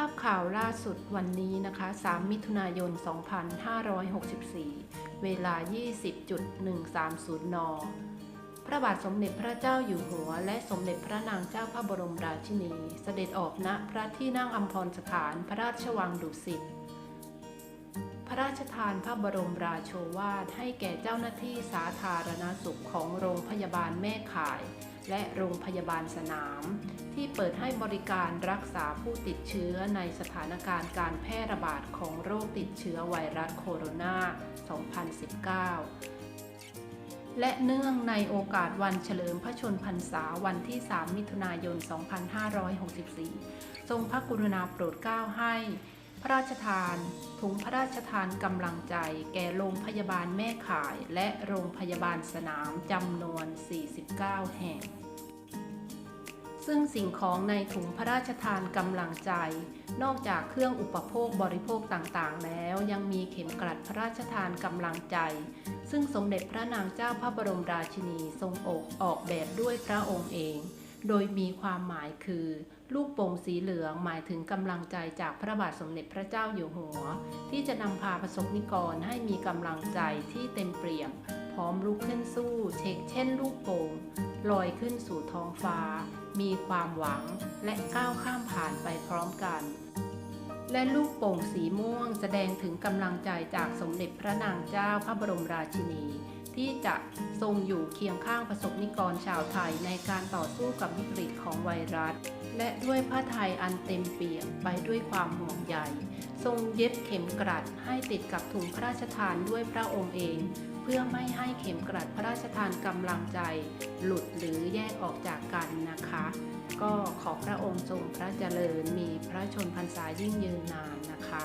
ภาพข่าวล่าสุดวันนี้นะคะ 3 มิถุนายน 2564 เวลา 20.130 น พระบาทสมเด็จพระเจ้าอยู่หัว และสมเด็จพระนางเจ้าพระบรมราชินี เสด็จออกณพระที่นั่งอัมพรสถานพระราชวังดุสิต พระราชทานพระบรมราโชวาทให้แก่เจ้าหน้าที่สาธารณสุขของโรงพยาบาลแม่ข่าย และโรงพยาบาลสนาม ที่เปิดให้บริการรักษาผู้ติดเชื้อในสถานการณ์การแพร่ระบาดของโรคติดเชื้อไวรัสโคโรนา 2019และเนื่องในโอกาสวันเฉลิมพระชนพรรษาวันที่ 3 มิถุนายน 2564 ทรงพระกรุณาโปรดเกล้าให้ ระราชทาน ถุงพระราชทานกำลังใจแก่โรงพยาบาลแม่ข่าย และโรงพยาบาลสนามจำนวน 49 แห่ง ซึ่งสิ่งของในถุงพระราชทานกำลังใจ นอกจากเครื่องอุปโภคบริโภคต่างๆ แล้วยังมีเข็มกลัดพระราชทานกำลังใจ ซึ่งสมเด็จพระนางเจ้าพระบรมราชินีทรงอกออกแบบด้วยพระองค์เอง โดยมีความหมายคือ ลูกโป่งสีเหลืองหมายถึงกำลังใจจากพระบาทสมเด็จพระเจ้าอยู่หัว ที่จะนำพาประสบนิกรให้มีกำลังใจที่เต็มเปี่ยม พร้อมลุกขึ้นสู้เช็กเช่นลูกโป่งลอยขึ้นสู่ท้องฟ้า มีความหวังและก้าวข้ามผ่านไปพร้อมกัน และลูกโป่งสีม่วงแสดงถึงกำลังใจจากสมเด็จพระนางเจ้าพระบรมราชินี ที่จะทรงอยู่เคียงข้างประสบนิกรชาวไทยในการต่อสู้กับวิกฤตของไวรัส และด้วยพระไทยอันเต็มเปี่ยมไปด้วยความห่วงใยทรงเย็บเข็มกลัดให้ติดกับถุงพระราชทานด้วยพระองค์เอง เพื่อไม่ให้เข็มกลัดพระราชทานกำลังใจ หลุดหรือแยกออกจากกันนะคะ ก็ขอพระองค์ทรงพระเจริญมีพระชนพรรษายิ่งยืนนานนะคะ